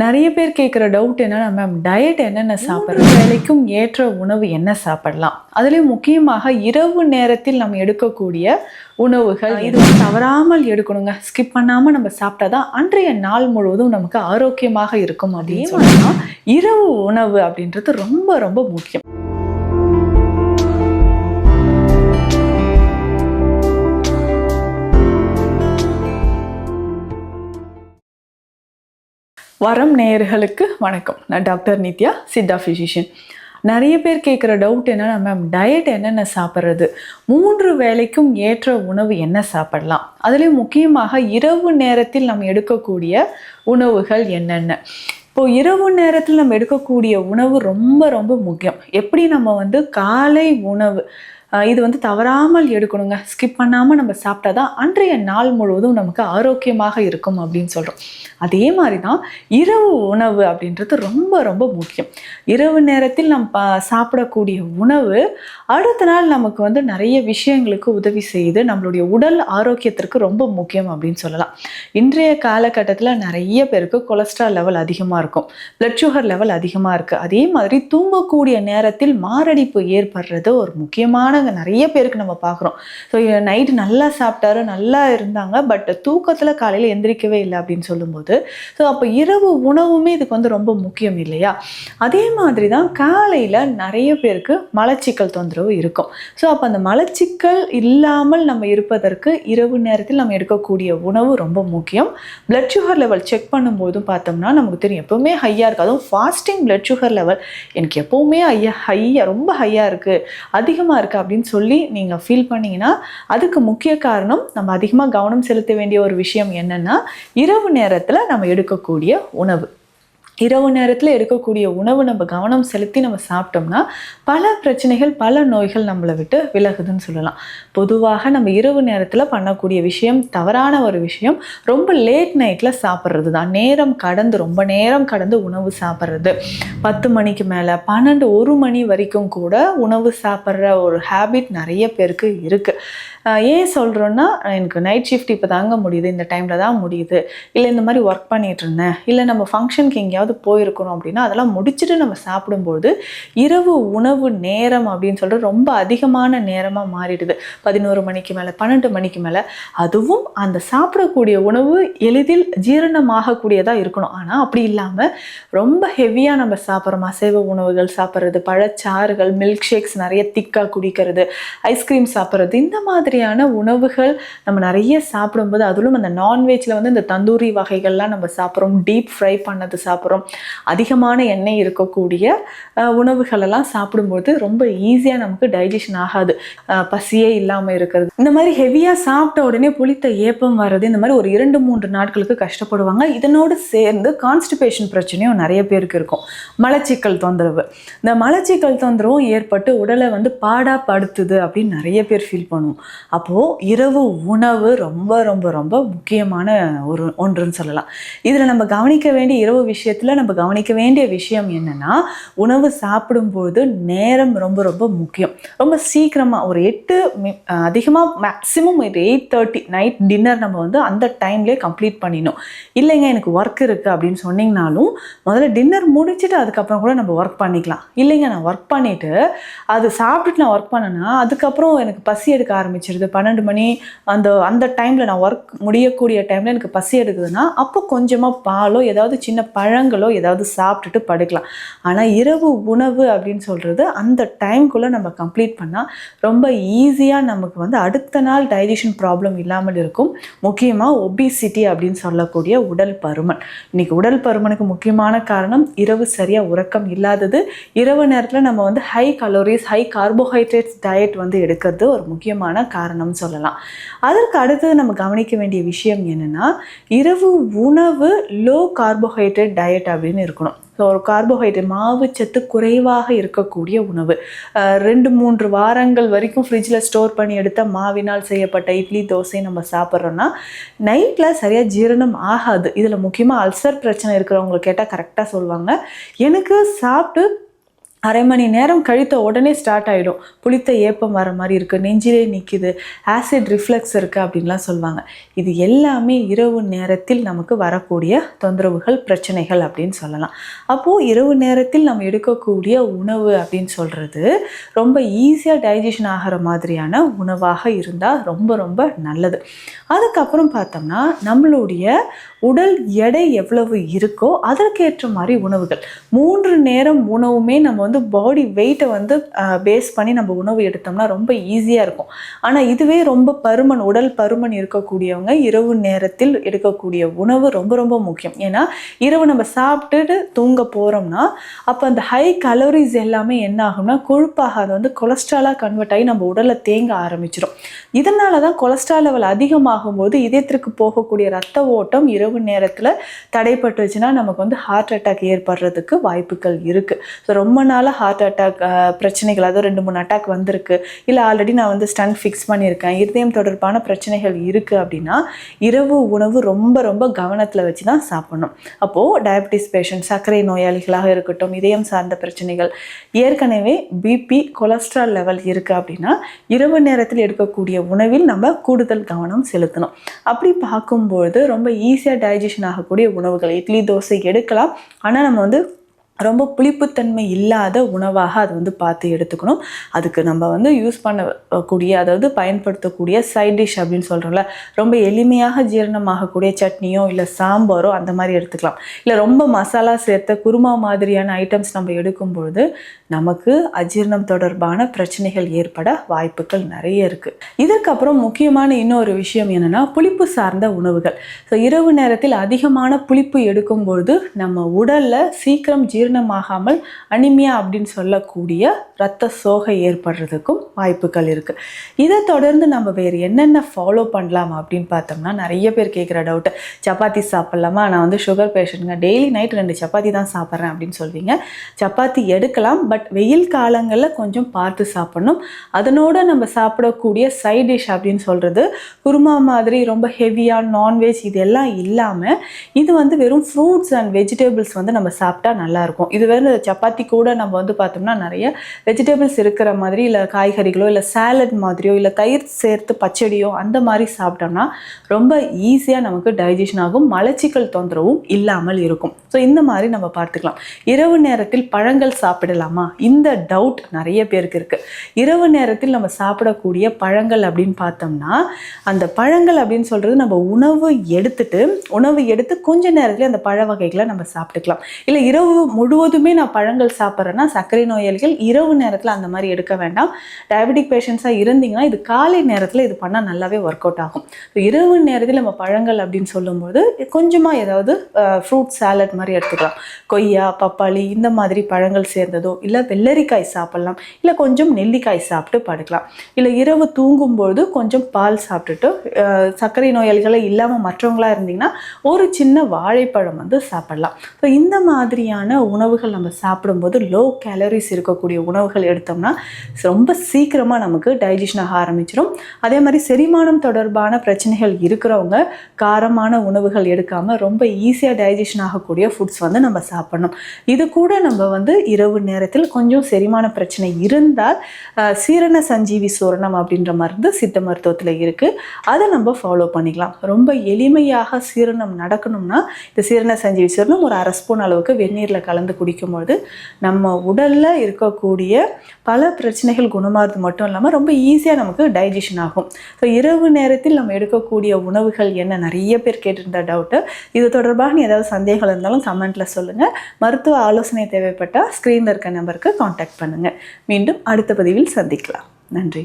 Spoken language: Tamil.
நிறைய பேர் கேட்குற டவுட் என்னன்னா மேம் டயட் என்னென்ன சாப்பிட்றோம்? வேலைக்கும் ஏற்ற உணவு என்ன சாப்பிடலாம்? அதுலேயும் முக்கியமாக இரவு நேரத்தில் நம்ம எடுக்கக்கூடிய உணவுகள் இது தவறாமல் எடுக்கணுங்க. ஸ்கிப் பண்ணாமல் நம்ம சாப்பிட்டாதான் அன்றைய நாள் முழுவதும் நமக்கு ஆரோக்கியமாக இருக்கும் அதே மாதிரி தான் இரவு உணவு அப்படின்றது ரொம்ப ரொம்ப முக்கியம். வரம் நேயர்களுக்கு வணக்கம். நான் டாக்டர் நித்யா சித்தா ஃபிசிஷியன் நிறைய பேர் கேட்குற டவுட் என்னென்னா மேம் டயட் என்னென்ன சாப்பிட்றது? மூன்று வேலைக்கும் ஏற்ற உணவு என்ன சாப்பிடலாம்? அதுலேயும் முக்கியமாக இரவு நேரத்தில் நம்ம எடுக்கக்கூடிய உணவுகள் என்னென்ன? இப்போது இரவு நேரத்தில் நம்ம எடுக்கக்கூடிய உணவு ரொம்ப ரொம்ப முக்கியம். எப்படி நம்ம வந்து காலை உணவு இது வந்து தவறாமல் எடுக்கணுங்க. ஸ்கிப் பண்ணாமல் நம்ம சாப்பிட்டா தான் அன்றைய நாள் முழுவதும் நமக்கு ஆரோக்கியமாக இருக்கும் அப்படின்னு சொல்கிறோம் அதே மாதிரி தான் இரவு உணவு அப்படின்றது ரொம்ப ரொம்ப முக்கியம். இரவு நேரத்தில் நம்ம சாப்பிடக்கூடிய உணவு அடுத்த நாள் நமக்கு வந்து நிறைய விஷயங்களுக்கு உதவி செய்து நம்மளுடைய உடல் ஆரோக்கியத்திற்கு ரொம்ப முக்கியம் அப்படின்னு சொல்லலாம். இன்றைய காலகட்டத்தில் நிறைய பேருக்கு கொலஸ்ட்ரால் லெவல் அதிகமாக இருக்கும். பிளட் சுகர் லெவல் அதிகமாக இருக்குது அதே மாதிரி தூங்கக்கூடிய நேரத்தில் மாரடைப்பு ஏற்படுறது ஒரு முக்கியமான நிறைய பேருக்கு நம்ம பார்க்குறோம் ஸோ நைட்டு நல்லா சாப்பிட்டாரு நல்லா இருந்தாங்க பட் தூக்கத்தில் காலையில் எந்திரிக்கவே இல்லை அப்படின்னு சொல்லும்போது ஸோ அப்போ இரவு உணவுமே இதுக்கு வந்து ரொம்ப முக்கியம் இல்லையா? அதே மாதிரி தான் காலையில் நிறைய பேருக்கு மலச்சிக்கல் தொந்தரவு இருக்கும். ஸோ அப்போ அந்த மலச்சிக்கல் இல்லாமல் நம்ம இருப்பதற்கு இரவு நேரத்தில் நம்ம எடுக்கக்கூடிய உணவு ரொம்ப முக்கியம். பிளட் சுகர் லெவல் செக் பண்ணும்போதும் பார்த்தோம்னா நமக்கு தெரியும். எப்போவுமே ஹையாக இருக்குது அதுவும் ஃபாஸ்டிங் பிளட் சுகர் லெவல் எனக்கு எப்போவுமே ஐயா ஹையாக ரொம்ப ஹையாக இருக்குது அதிகமாக இருக்குது அப்படின்னு சொல்லி நீங்கள் ஃபீல் பண்ணீங்கன்னா அதுக்கு முக்கிய காரணம் நம்ம அதிகமாக கவனம் செலுத்த வேண்டிய ஒரு விஷயம் என்னென்னா இரவு நேரத்தில் நம்ம எடுக்கக்கூடிய உணவு. இரவு நேரத்தில் எடுக்கக்கூடிய உணவு நம்ம கவனம் செலுத்தி நம்ம சாப்பிட்டோம்னா பல பிரச்சனைகள் பல நோய்கள் நம்மளை விட்டு விலகுதுன்னு சொல்லலாம். பொதுவாக நம்ம இரவு நேரத்தில் பண்ணக்கூடிய விஷயம் தவறான ஒரு விஷயம் ரொம்ப லேட் நைட்டில் சாப்பிட்றது தான் நேரம் கடந்து ரொம்ப நேரம் கடந்து உணவு சாப்பிட்றது. பத்து மணிக்கு மேலே பன்னெண்டு ஒரு மணி வரைக்கும் கூட உணவு சாப்பிட்ற ஒரு ஹேபிட் நிறைய பேருக்கு இருக்குது ஏன் சொல்கிறோன்னா எனக்கு நைட் ஷிஃப்ட் இப்போ தாங்க முடியுது. இந்த டைமில் தான் முடியுது. இல்லை இந்த மாதிரி ஒர்க் பண்ணிகிட்டு இருந்தேன். இல்லை நம்ம ஃபங்க்ஷனுக்கு எங்கேயாவது போயிருக்கணும் அப்படின்னா அதெல்லாம் முடிச்சுட்டு நம்ம சாப்பிடும்போது இரவு உணவு நேரம் அப்படின்னு சொல்லிட்டு ரொம்ப அதிகமான நேரமாக மாறிடுது. பதினோரு மணிக்கு மேலே பன்னெண்டு மணிக்கு மேலே. அதுவும் அந்த சாப்பிடக்கூடிய உணவு எளிதில் ஜீரணமாகக்கூடியதாக இருக்கணும். ஆனால் அப்படி இல்லாமல் ரொம்ப ஹெவியாக நம்ம சாப்பிட்றோம். அசைவ உணவுகள் சாப்பிட்றது பழச்சாறுகள் மில்க் ஷேக்ஸ் நிறைய திக்காக குடிக்கிறது ஐஸ்கிரீம் சாப்பிட்றது இந்த மாதிரி மாதிரியான உணவுகள் நம்ம நிறைய சாப்பிடும்போது அதிலும் அந்த நான்வெஜ்ல வந்து இந்த தந்தூரி வகைகள்லாம் நம்ம சாப்பிட்றோம் டீப் ஃப்ரை பண்ணது சாப்பிட்றோம். அதிகமான எண்ணெய் இருக்கக்கூடிய உணவுகளெல்லாம் உணவுகள் எல்லாம் சாப்பிடும்போது ரொம்ப ஈஸியாக நமக்கு டைஜஷன் ஆகாது. பசியே இல்லாமல் இருக்கிறது. இந்த மாதிரி ஹெவியாக சாப்பிட்ட உடனே புளித்த ஏப்பம் வர்றது இந்த மாதிரி ஒரு இரண்டு மூன்று நாட்களுக்கு கஷ்டப்படுவாங்க. இதனோடு சேர்ந்து கான்ஸ்டிபேஷன் பிரச்சனையும் நிறைய பேருக்கு இருக்கும். மலச்சிக்கல் தொந்தரவு. இந்த மலச்சிக்கல் தொந்தரவும் ஏற்பட்டு உடலை வந்து பாடா படுத்துது அப்படின்னு நிறைய பேர் ஃபீல் பண்ணுவோம். அப்போது இரவு உணவு ரொம்ப ரொம்ப ரொம்ப முக்கியமான ஒரு ஒன்றுன்னு சொல்லலாம். இதில் நம்ம கவனிக்க வேண்டிய இரவு விஷயத்தில் நம்ம கவனிக்க வேண்டிய விஷயம் என்னென்னா உணவு சாப்பிடும்போது நேரம் ரொம்ப ரொம்ப முக்கியம். ரொம்ப சீக்கிரமாக ஒரு எட்டு அதிகமாக மேக்ஸிமம் ஒரு எயிட் தேர்ட்டி நைட் டின்னர் நம்ம வந்து அந்த டைம்லேயே கம்ப்ளீட் பண்ணிடணும். இல்லைங்க எனக்கு ஒர்க் இருக்குது அப்படின்னு சொன்னிங்கனாலும் முதல்ல டின்னர் முடிச்சுட்டு அதுக்கப்புறம் கூட நம்ம ஒர்க் பண்ணிக்கலாம். இல்லைங்க நான் ஒர்க் பண்ணிவிட்டு அது சாப்பிட்டுட்டு நான் ஒர்க் பண்ணேன்னா அதுக்கப்புறம் எனக்கு பசி எடுக்க ஆரம்பிச்சிருது பன்னெண்டு மணி அந்த அந்த டைமில் நான் ஒர்க் முடியக்கூடிய டைமில் எனக்கு பசி எடுக்குதுன்னா அப்போ கொஞ்சமாக பாலோ ஏதாவது சின்ன பழங்களோ ஏதாவது சாப்பிட்டுட்டு படுக்கலாம். ஆனால் இரவு உணவு அப்படின்னு சொல்கிறது அந்த டைம்குள்ளே நம்ம கம்ப்ளீட் பண்ணால் ரொம்ப ஈஸியாக நமக்கு வந்து அடுத்த நாள் டைஜஷன் ப்ராப்ளம் இல்லாமல் இருக்கும். முக்கியமாக ஒபிசிட்டி அப்படின்னு சொல்லக்கூடிய உடல் பருமன். இன்றைக்கி உடல் பருமனுக்கு முக்கியமான காரணம் இரவு சரியாக உறக்கம் இல்லாதது. இரவு நேரத்தில் நம்ம வந்து high calories high carbohydrates diet வந்து எடுக்கிறது ஒரு முக்கியமான காரணம்னு சொல்லலாம். அதற்கு அடுத்தது நம்ம கவனிக்க வேண்டிய விஷயம் என்னென்னா இரவு உணவு லோ கார்போஹைட்ரேட் டயட் அப்படின்னு இருக்கணும். ஸோ ஒரு கார்போஹைட்ரேட் மாவு சத்து குறைவாக இருக்கக்கூடிய உணவு. ரெண்டு மூன்று வாரங்கள் வரைக்கும் ஃப்ரிட்ஜில் ஸ்டோர் பண்ணி எடுத்த மாவினால் செய்யப்பட்ட இட்லி தோசை நம்ம சாப்பிட்றோன்னா நைட்டில் சரியாக ஜீரணம் ஆகாது. இதில் முக்கியமாக அல்சர் பிரச்சனை இருக்கிறவங்க கேட்டால் கரெக்டாக சொல்லுவாங்க எனக்கு சாப்பிட்டு அரை மணி நேரம் கழித்த உடனே ஸ்டார்ட் ஆகிடும் புளித்த ஏப்பம் வர மாதிரி இருக்குது நெஞ்சிலே நிற்கிது ஆசிட் ரிஃப்ளெக்ஸ் இருக்குது அப்படின்லாம் சொல்லுவாங்க. இது எல்லாமே இரவு நேரத்தில் நமக்கு வரக்கூடிய தொந்தரவுகள் பிரச்சனைகள் அப்படின்னு சொல்லலாம். அப்போது இரவு நேரத்தில் நம்ம எடுக்கக்கூடிய உணவு அப்படின்னு சொல்கிறது ரொம்ப ஈஸியாக டைஜஷன் ஆகிற மாதிரியான உணவாக இருந்தால் ரொம்ப ரொம்ப நல்லது. அதுக்கப்புறம் பார்த்தோம்னா நம்மளுடைய உடல் எடை எவ்வளவு இருக்கோ அதற்கேற்ற மாதிரி உணவுகள். மூன்று நேரம் உணவுமே நம்ம வந்து பாடி வெயிட்டை வந்து பேஸ் பண்ணி நம்ம உணவு எடுத்தோம்னா ரொம்ப ஈஸியாக இருக்கும். ஆனால் இதுவே ரொம்ப பருமன் உடல் பருமன் இருக்கக்கூடியவங்க இரவு நேரத்தில் எடுக்கக்கூடிய உணவு ரொம்ப ரொம்ப முக்கியம். ஏன்னா இரவு நம்ம சாப்பிட்டுட்டு தூங்க போகிறோம்னா அப்போ அந்த ஹை கலோரிஸ் எல்லாமே என்ன ஆகும்னா கொழுப்பாக அது வந்து கொலஸ்ட்ராலாக கன்வெர்ட் ஆகி நம்ம உடலில் தேங்க ஆரம்பிச்சிடும் இதனால தான் கொலஸ்ட்ரால் லெவல் அதிகமாகும் போது இதயத்திற்கு போகக்கூடிய ரத்த ஓட்டம் இரவு நேரத்தில் தடைப்பட்டுச்சுன்னா நமக்கு வந்து ஹார்ட் அட்டாக் ஏற்படுறதுக்கு வாய்ப்புகள் இருக்குது ஸோ ரொம்ப நாளாக ஹார்ட் அட்டாக் பிரச்சனைகள் அதாவது ரெண்டு மூணு அட்டாக் வந்திருக்கு. இல்லை ஆல்ரெடி நான் வந்து ஸ்டன் ஃபிக்ஸ் பண்ணியிருக்கேன். இருதயம் தொடர்பான பிரச்சனைகள் இருக்குது அப்படின்னா இரவு உணவு ரொம்ப ரொம்ப கவனத்தில் வச்சு தான் சாப்பிடணும். அப்போது டயபிட்டிஸ் பேஷண்ட் சர்க்கரை நோயாளிகளாக இருக்கட்டும் இதயம் சார்ந்த பிரச்சனைகள் ஏற்கனவே பிபி கொலஸ்ட்ரால் லெவல் இருக்குது அப்படின்னா இரவு நேரத்தில் எடுக்கக்கூடிய உணவில் நம்ம கூடுதல் கவனம் செலுத்தணும். அப்படி பார்க்கும்பொழுது ரொம்ப ஈஸியாக டைஜஷன் ஆகக்கூடிய உணவுகள் இட்லி தோசை எடுக்கலாம். ஆனால் நம்ம வந்து ரொம்ப புளிப்புத்தன்மை இல்லாத உணவாக அதை வந்து பார்த்து எடுத்துக்கணும். அதுக்கு நம்ம வந்து யூஸ் பண்ணக்கூடிய அதாவது பயன்படுத்தக்கூடிய சைட் டிஷ் அப்படின்னு சொல்கிறோம்ல ரொம்ப எளிமையாக ஜீரணமாகக்கூடிய சட்னியோ இல்லை சாம்பாரோ அந்த மாதிரி எடுத்துக்கலாம். இல்லை ரொம்ப மசாலா சேர்த்த குருமா மாதிரியான ஐட்டம்ஸ் நம்ம எடுக்கும் பொழுது நமக்கு அஜீரணம் தொடர்பான பிரச்சனைகள் ஏற்பட வாய்ப்புகள் நிறைய இருக்குது இதுக்கப்புறம் முக்கியமான இன்னொரு விஷயம் என்னென்னா புளிப்பு சார்ந்த உணவுகள். ஸோ இரவு நேரத்தில் அதிகமான புளிப்பு எடுக்கும் பொழுது நம்ம உடலில் சீக்கிரம் ஜீரணமாகாமல் அனிமியா அப்படின்னு சொல்லக்கூடிய இரத்த சோகை ஏற்படுறதுக்கும் வாய்ப்புகள் இருக்குது இதை தொடர்ந்து நம்ம வேறு என்னென்ன ஃபாலோ பண்ணலாம் அப்படின்னு பார்த்தோம்னா நிறைய பேர் கேட்குற டவுட்டு சப்பாத்தி சாப்பிட்லாமா? நான் வந்து சுகர் பேஷண்ட்டுங்க டெய்லி நைட் ரெண்டு சப்பாத்தி தான் சாப்பிட்றேன் அப்படின்னு சொல்வீங்க. சப்பாத்தி எடுக்கலாம் பட் வெயில் காலங்களில் கொஞ்சம் பார்த்து சாப்பிடணும். அதனோட நம்ம சாப்பிடக்கூடிய சைட் டிஷ் அப்படின்னு சொல்கிறது குருமா மாதிரி ரொம்ப ஹெவியாக நான்வெஜ் இதெல்லாம் இல்லாமல் இது வந்து வெறும் ஃப்ரூட்ஸ் அண்ட் வெஜிடபிள்ஸ் வந்து நம்ம சாப்பிட்டா நல்லாயிருக்கும் இது வந்து சப்பாத்தி கூட நம்ம வந்து பார்த்தோம்னா நிறைய வெஜிடபிள்ஸ் இருக்கிற மாதிரி இல்லை காய்கறிகளோ இல்லை சாலட் மாதிரியோ இல்லை தயிர் சேர்த்து பச்சடியோ அந்த மாதிரி சாப்பிட்டோம்னா ரொம்ப ஈஸியாக நமக்கு டைஜஷன் ஆகும். மலச்சிக்கல் தொந்தரவும் இல்லாமல் இருக்கும். ஸோ இந்த மாதிரி நம்ம பார்த்துக்கலாம். இரவு நேரத்தில் பழங்கள் சாப்பிடலாமா? இந்த டவுட் நிறைய பேருக்கு இருக்குது இரவு நேரத்தில் நம்ம சாப்பிடக்கூடிய பழங்கள் அப்படின்னு பார்த்தோம்னா அந்த பழங்கள் அப்படின்னு சொல்கிறது நம்ம உணவு எடுத்துட்டு உணவு எடுத்து கொஞ்ச நேரத்தில் அந்த பழ வகைகளை நம்ம சாப்பிட்டுக்கலாம். இல்லை இரவு முழுவதுமே நான் பழங்கள் சாப்பிட்றேன்னா சர்க்கரை நோயாளிகள் இரவு நேரத்தில் அந்த மாதிரி எடுக்க வேண்டாம். டயபெட்டிக் பேஷண்ட்ஸாக இருந்தீங்கன்னா இது காலை நேரத்தில் இது பண்ணால் நல்லாவே ஒர்க் அவுட் ஆகும். ஸோ இரவு நேரத்தில் நம்ம பழங்கள் அப்படின்னு சொல்லும்போது கொஞ்சமாக ஏதாவது ஃப்ரூட் சாலட் மாதிரி எடுத்துக்கலாம். கொய்யா பப்பாளி இந்த மாதிரி பழங்கள் சேர்ந்ததோ இல்லை வெள்ளரிக்காய் சாப்பிட்லாம் இல்லை கொஞ்சம் நெல்லிக்காய் சாப்பிட்டு படுக்கலாம். இல்லை இரவு தூங்கும்போது கொஞ்சம் பால் சாப்பிட்டுட்டு சர்க்கரை நோயாளிகளை இல்லாமல் மற்றவங்களாக இருந்தீங்கன்னா ஒரு சின்ன வாழைப்பழம் வந்து சாப்பிடலாம். ஸோ இந்த மாதிரியான உணவுகள் நம்ம சாப்பிடும்போது லோ கேலரிஸ் இருக்கக்கூடிய உணவுகள் எடுத்தோம்னா ரொம்ப சீக்கிரமாக நமக்கு டைஜஷன் ஆக ஆரம்பிச்சிடும் அதே மாதிரி செரிமானம் தொடர்பான பிரச்சனைகள் இருக்கிறவங்க காரமான உணவுகள் எடுக்காமல் ரொம்ப ஈஸியாக டைஜஷன் ஆகக்கூடிய ஃபுட்ஸ் வந்து நம்ம சாப்பிடணும். இது கூட நம்ம வந்து இரவு நேரத்தில் கொஞ்சம் செரிமான பிரச்சனை இருந்தால் சீரண சஞ்சீவி சூரணம் அப்படின்ற மருந்து சித்த மருத்துவத்தில் இருக்குது அதை நம்ம ஃபாலோ பண்ணிக்கலாம். ரொம்ப எளிமையாக சீரணம் நடக்கணும்னா இந்த சீரண சஞ்சீவி சூரணம் ஒரு அரை ஸ்பூன் அளவுக்கு வெந்நீரில் கலந்து குடிக்கும்பொழுது நம்ம உடலில் இருக்கக்கூடிய பல பிரச்சனைகள் குணமாகிறது மட்டும் இல்லாமல் ரொம்ப ஈஸியாக நமக்கு டைஜஷன் ஆகும். ஸோ இரவு நேரத்தில் நம்ம எடுக்கக்கூடிய உணவுகள் என்ன? நிறைய பேர் கேட்டிருந்த டவுட்டு இது தொடர்பாக ஏதாவது சந்தேகம் இருந்தாலும் கமெண்ட்டில் சொல்லுங்கள் மருத்துவ ஆலோசனை தேவைப்பட்டால் ஸ்க்ரீனில் இருக்க நம்பருக்கு காண்டாக்ட் பண்ணுங்கள் மீண்டும் அடுத்த பதிவில் சந்திக்கலாம். நன்றி.